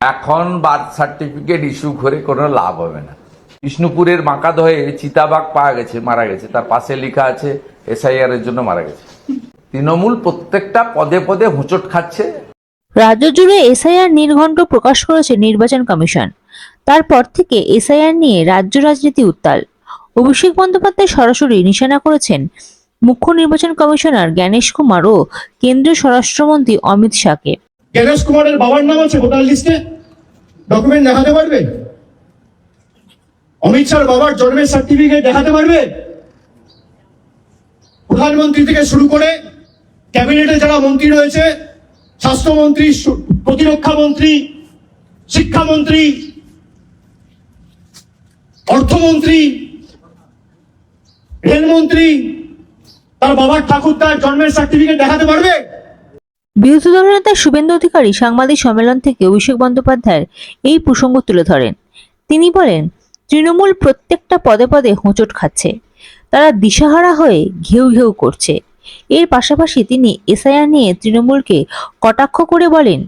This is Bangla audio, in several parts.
এখন বার্থ সার্টিফিকেট ইস্যু করে কোনো লাভ হবে না। বিষ্ণুপুরের মাকাদহে চিতাবাঘ পাওয়া গেছে, মারা গেছে। তার পাশে লেখা আছে এসআইআর এর জন্য মারা গেছে। তৃণমূল প্রত্যেকটা পদে পদে হোঁচট খাচ্ছে। রাজ্য জুড়ে এসআইআর নির্ঘণ্ট প্রকাশ করেছে নির্বাচন কমিশন। তারপর থেকে এসআইআর নিয়ে রাজ্য রাজনীতি উত্তাল। অভিষেক বন্দ্যোপাধ্যায় সরাসরি নিশানা করেছেন মুখ্য নির্বাচন কমিশনার জ্ঞানেশ কুমার ও কেন্দ্রীয় স্বরাষ্ট্রমন্ত্রী অমিত শাহকে। গণেশ কুমারের বাবার নাম আছে ভোটার লিস্টে? ডকুমেন্ট দেখাতে পারবে? অমিত শাহর বাবার জন্মের সার্টিফিকেট দেখাতে পারবে? প্রধানমন্ত্রী থেকে শুরু করে ক্যাবিনেটে যারা মন্ত্রী রয়েছে, স্বাস্থ্যমন্ত্রী প্রতিরক্ষা মন্ত্রী, শিক্ষামন্ত্রী, অর্থমন্ত্রী, রেলমন্ত্রী, তার বাবার ঠাকুরদার জন্মের সার্টিফিকেট দেখাতে পারবে? বিরোধী দলনেতা শুভেন্দু অধিকারী সাংবাদিক সম্মেলন থেকে অভিষেক বন্দ্যোপাধ্যায়ের এই প্রসঙ্গ তুলে ধরেন। তিনি বলেন, তৃণমূল প্রত্যেকটা পদে পদে হোঁচট খাচ্ছে। তারা দিশাহারা হয়ে ঘেউ ঘেউ করছে। এর পাশাপাশি তিনি এসআইআর নিয়ে তৃণমূলকে কটাক্ষ করে বলেন,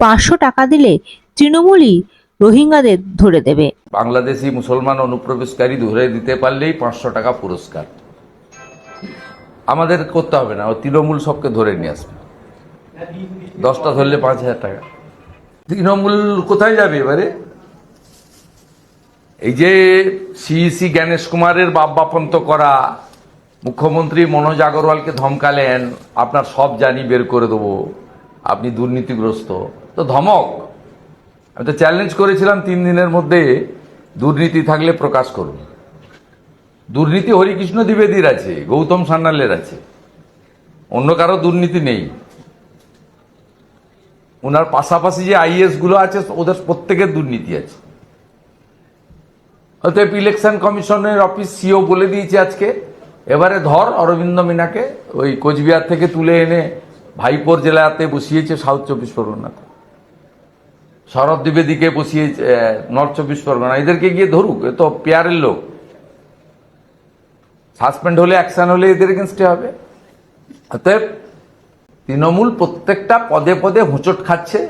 পাঁচশো টাকা দিলে তৃণমূলই রোহিঙ্গাদের ধরে দেবে। বাংলাদেশি মুসলমান অনুপ্রবেশকারী ধরে দিতে পারলেই পাঁচশো টাকা পুরস্কার। আমাদের করতে হবে না তৃণমূল সবকে ধরে নিয়ে আসবে। দশটা ধরলে পাঁচ হাজার টাকা। তৃণমূল কোথায় যাবে এবারে? এই যে সিইসি জ্ঞানেশ কুমারের বাপ বাপন্ত করা, মুখ্যমন্ত্রী মনোজ আগরওয়ালকে ধমকালেন, আপনার সব জানি বের করে দেবো, আপনি দুর্নীতিগ্রস্ত। তো ধমক। আমি তো চ্যালেঞ্জ করেছিলাম তিন দিনের মধ্যে, দুর্নীতি থাকলে প্রকাশ করুন। দুর্নীতি হরিকৃষ্ণ দ্বিবেদীর আছে, গৌতম সান্যালের আছে। অন্য কারও দুর্নীতি নেই। ওনার পাশাপাশি যে আইএসগুলো আছে, ওদের প্রত্যেকের দুর্নীতি আছে। অতএব ইলেকশন কমিশনের অফিস সিও বলে দিয়েছে আজকে, এবারে ধর অরবিন্দ মিনাকে ওই কোচবিহার থেকে তুলে এনে ভাইপোর জেলাতে বসিয়েছে সাউথ চব্বিশ পরগনাতে শরৎ দ্বিবেদীকে বসিয়ে নর্থ চব্বিশ পরগনা। এদেরকে গিয়ে ধরুক, এ তো পেয়ারের লোক। সাসপেন্ড হলে অ্যাকশন হলে এদের এগেনস্টে হবে। অতএব তৃণমূল প্রত্যেকটা পদে পদে হোঁচট খাচ্ছে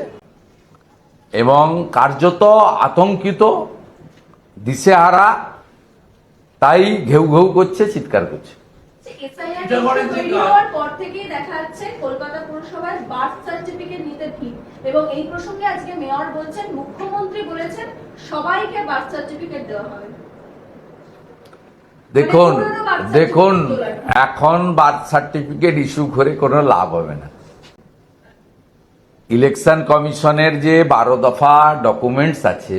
এবং কার্যত আতঙ্কিত দিশেহারা তাই ঘেউ ঘেউ করছে চিৎকার করছে। এসআইআর পর থেকেই দেখা যাচ্ছে কলকাতা পুরসভায় বার্থ সার্টিফিকেট নিতে ভিড়। এবং এই প্রসঙ্গে আজকে মেয়র বলছেন মুখ্যমন্ত্রী বলেছেন সবাইকে বার্থ সার্টিফিকেট দেওয়া হবে। দেখুন মানে দেখুন এখন বার্থ সার্টিফিকেট ইস্যু করে কোনো লাভ হবে না। ইলেকশন কমিশনের যে বারো দফা ডকুমেন্টস আছে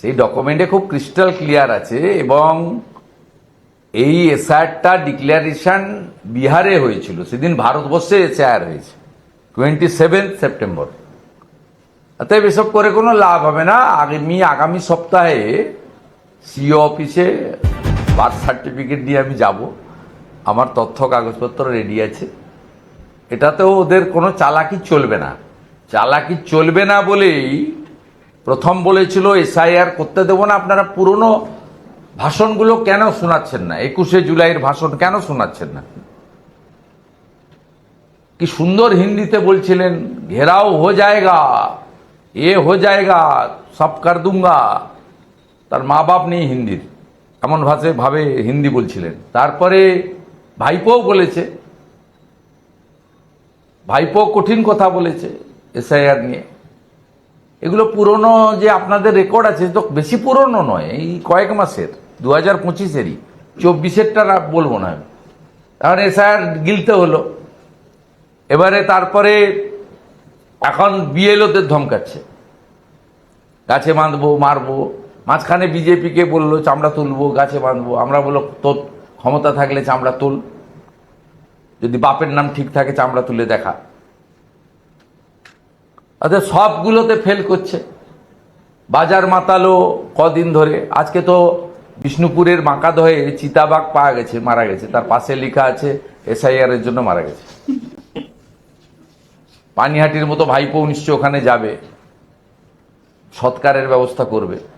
সেই ডকুমেন্টে খুব ক্রিস্টাল ক্লিয়ার আছে এবং এই এসআরটা ডিক্লারেশন বিহারে হয়েছিল। সেদিন ভারতবর্ষে এসআর হয়েছে টোয়েন্টি সেভেন্থ সেপ্টেম্বর অতএব এসব করে কোনো লাভ হবে না। আগামী আগামী সপ্তাহে সিও অফিসে বার্থ সার্টিফিকেট দিয়ে আমি যাব। আমার তথ্য কাগজপত্র রেডি আছে। এটাতেও ওদের কোনো চালাকি চলবে না। চালাকি চলবে না বলেই প্রথম বলেছিল, এসআইআর করতে দেবো না। আপনারা পুরনো ভাষণগুলো কেন শোনাচ্ছেন না? একুশে জুলাইয়ের ভাষণ কেন শোনাচ্ছেন না? কি সুন্দর হিন্দিতে বলছিলেন, ঘেরাও হো জায়গা, এ হো জায়গা, সব কর দুঙ্গা। তার মা বাপ নেই হিন্দির। এমন ভাষায় ভাবে হিন্দি বলছিলেন। তারপরে ভাইপোও বলেছে। ভাইপো কঠিন কথা বলেছে এসআইআর নিয়ে। এগুলো পুরনো যে আপনাদের রেকর্ড আছে, তো বেশি পুরনো নয়, এই কয়েক মাসের দু হাজার পঁচিশেরই, চব্বিশেরটা বলব না আমি। কারণ এসআইআর গিলতে হলো। এবারে তারপরে এখন বিএলওদের ধমকাচ্ছে। গাছে বাঁধবো, মারবো মাঝখানে বিজেপিকে বলল, চামড়া তুলবো, গাছে বাঁধবো। আমরা বলল, তোর ক্ষমতা থাকলে চামড়া তুল। যদি বাপের নাম ঠিক থাকে, চামড়া তুলে দেখা। অর্থাৎ সবগুলোতে ফেল করছে। বাজার মাতালো কদিন ধরে। আজকে তো বিষ্ণুপুরের মাকাদহে চিতাবাঘ পাওয়া গেছে, মারা গেছে। তার পাশে লেখা আছে, এসআইআর এর জন্য মারা গেছে। পানিহাটির মতো ভাইপো নিশ্চয় ওখানে যাবে। সৎকারের ব্যবস্থা করবে।